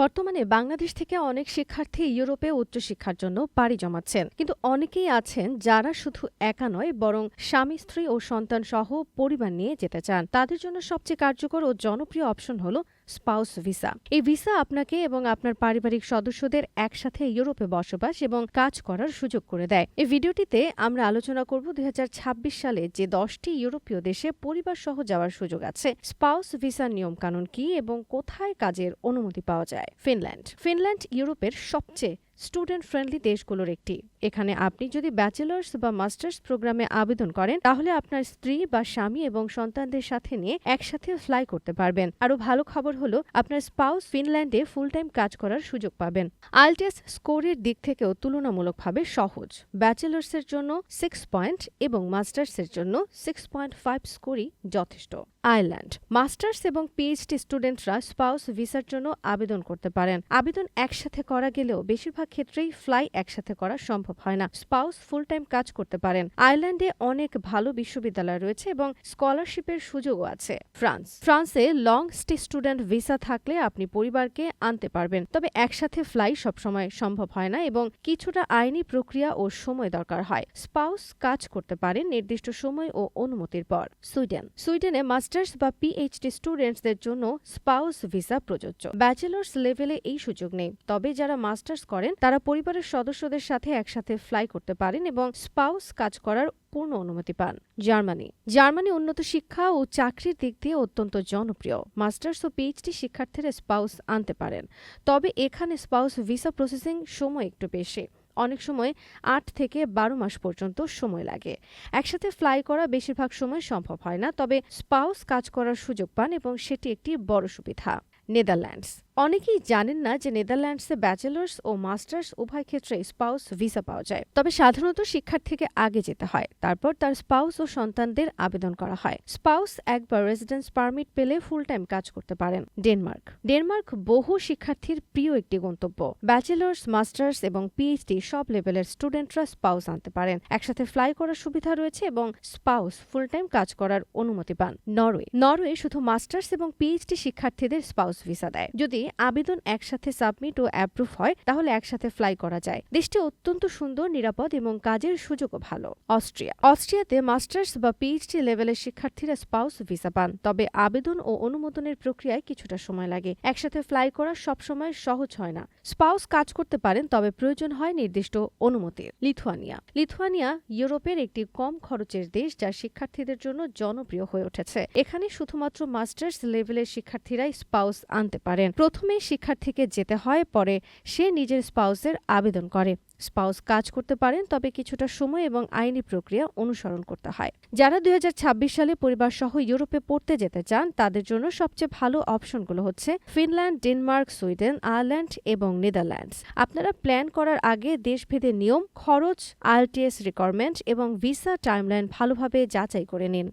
বর্তমানে বাংলাদেশ থেকে অনেক শিক্ষার্থী ইউরোপে উচ্চশিক্ষার জন্য পাড়ি জমাচ্ছেন। কিন্তু অনেকেই আছেন যারা শুধু একা নয়, বরং স্বামী, স্ত্রী ও সন্তান সহ পরিবার নিয়ে যেতে চান। তাদের জন্য সবচেয়ে কার্যকর ও জনপ্রিয় অপশন হল স্পাউস ভিসা এই ভিসা আপনাকে এবং আপনার পারিবারিক সদস্যদের একসাথে ইউরোপে বসবাস এবং কাজ করার সুযোগ করে দেয়। এই ভিডিওটিতে আমরা আলোচনা করব দুই হাজার ছাব্বিশ সালে যে দশটি ইউরোপীয় দেশে পরিবার সহ যাওয়ার সুযোগ আছে স্পাউস ভিসার নিয়মকানুন কি এবং কোথায় কাজের অনুমতি পাওয়া যায়। ফিনল্যান্ড। ফিনল্যান্ড ইউরোপের সবচেয়ে স্টুডেন্ট ফ্রেন্ডলি দেশগুলোর একটি। এখানে আপনি যদি ব্যাচেলার্স বা মাস্টার্স প্রোগ্রামে আবেদন করেন, তাহলে আপনার স্ত্রী বা স্বামী এবং সন্তানদের সাথে নিয়ে একসাথে ফ্লাই করতে পারবেন। আরও ভালো খবর হলো, আপনার স্পাউস ফিনল্যান্ডে ফুল টাইম কাজ করার সুযোগ পাবেন। আইএলটিএস স্কোরের দিক থেকেও তুলনামূলকভাবে সহজ। ব্যাচেলার্সের জন্য সিক্স পয়েন্ট এবং মাস্টার্সের জন্য সিক্স পয়েন্ট ফাইভ স্কোরই যথেষ্ট। আয়ারল্যান্ড মাস্টার্স এবং পিএইচডি স্টুডেন্টরা স্পাউস ভিসার জন্য আবেদন করতে পারেন। আবেদন একসাথে করা গেলেও বেশিরভাগ ক্ষেত্রেই ফ্লাই একসাথে করা সম্ভব হয় না। স্পাউস ফুল টাইম কাজ করতে পারেন। আয়ারল্যান্ডে অনেক ভালো বিশ্ববিদ্যালয় রয়েছে এবং স্কলারশিপের সুযোগও আছে ফ্রান্স। ফ্রান্সে লং স্টে স্টুডেন্ট ভিসা থাকলে আপনি পরিবারকে আনতে পারবেন। তবে একসাথে ফ্লাই সবসময় সম্ভব হয় না এবং কিছুটা আইনি প্রক্রিয়া ও সময় দরকার হয়। স্পাউস কাজ করতে পারেন নির্দিষ্ট সময় ও অনুমতির পর। সুইডেন। সুইডেনে মাস্টার্স বা পিএইচডি স্টুডেন্টসদের জন্য স্পাউস ভিসা প্রযোজ্য। ব্যাচেলার্স লেভেলে এই সুযোগ নেই। তবে যারা মাস্টার্স করেন, তারা পরিবারের সদস্যদের সাথে একসাথে ফ্লাই করতে পারেন এবং স্পাউস কাজ করার পূর্ণ অনুমতি পান। জার্মানি। জার্মানি উন্নত শিক্ষা ও চাকরির দিক দিয়ে অত্যন্ত জনপ্রিয়। মাস্টার্স ও পিএইচডি শিক্ষার্থীরা স্পাউস আনতে পারেন। তবে এখানে স্পাউস ভিসা প্রসেসিং সময় একটু বেশি। অনেক সময় আট থেকে বারো মাস পর্যন্ত সময় লাগে। একসাথে ফ্লাই করা বেশিরভাগ সময় সম্ভব হয় না, তবে স্পাউস কাজ করার সুযোগ পান এবং সেটি একটি বড় সুবিধা। নেদারল্যান্ডস। অনেকেই জানেন না যে নেদারল্যান্ডসে ব্যাচেলার্স ও মাস্টার্স উভয় ক্ষেত্রে স্পাউস ভিসা পাওয়া যায়। তবে সাধারণত শিক্ষার্থীকে আগে যেতে হয়, তারপর তার স্পাউস ও সন্তানদের আবেদন করা হয়। স্পাউস একবার রেসিডেন্স পারমিট পেলে ফুল টাইম কাজ করতে পারেন। ডেনমার্ক। ডেনমার্ক বহু শিক্ষার্থীর প্রিয় একটি গন্তব্য। ব্যাচেলার্স, মাস্টার্স এবং পিএইচডি সব লেভেলের স্টুডেন্টরা স্পাউস আনতে পারেন। একসাথে ফ্লাই করার সুবিধা রয়েছে এবং স্পাউস ফুল টাইম কাজ করার অনুমতি পান। নরওয়ে। নরওয়ে শুধু মাস্টার্স এবং পিএইচডি শিক্ষার্থীদের স্পাউস ভিসা দেয়। যদি আবেদন একসাথে সাবমিট ও অ্যাপ্রুভ হয়, তাহলে একসাথে ফ্লাই করা যায়। দেশটি অত্যন্ত সুন্দর, নিরাপদ এবং কাজের সুযোগও ভালো। অস্ট্রিয়া। অস্ট্রিয়াতে মাস্টার্স বা পিএইচডি লেভেলের শিক্ষার্থীরা স্পাউস ভিসা পান, তবে আবেদন ও অনুমোদনের প্রক্রিয়ায় কিছুটা সময় লাগে। একসাথে ফ্লাই করা সবসময় সহজ হয় না। স্পাউস কাজ করতে পারেন, তবে প্রয়োজন হয় নির্দিষ্ট অনুমতির লিথুয়ানিয়া। লিথুয়ানিয়া ইউরোপের একটি কম খরচের দেশ, যা শিক্ষার্থীদের জন্য জনপ্রিয় হয়ে উঠেছে। এখানে শুধুমাত্র মাস্টার্স লেভেলের শিক্ষার্থীরাই স্পাউস আনতে পারেন। প্রথমে শিক্ষার্থীকে যেতে হয়, পরে সে নিজের স্পাউসের আবেদন করে। স্পাউস কাজ করতে পারেন, তবে কিছুটা সময় এবং আইনি প্রক্রিয়া অনুসরণ করতে হয়। যারা দুই হাজার ছাব্বিশ সালে পরিবার সহ ইউরোপে পড়তে যেতে চান, তাদের জন্য সবচেয়ে ভালো অপশনগুলো হচ্ছে ফিনল্যান্ড, ডেনমার্ক, সুইডেন, আয়ারল্যান্ড এবং নেদারল্যান্ডস। আপনারা প্ল্যান করার আগে দেশভেদে নিয়ম, খরচ, আইএলটিএস রিকোয়ারমেন্ট এবং ভিসা টাইমলাইন ভালোভাবে যাচাই করে নিন।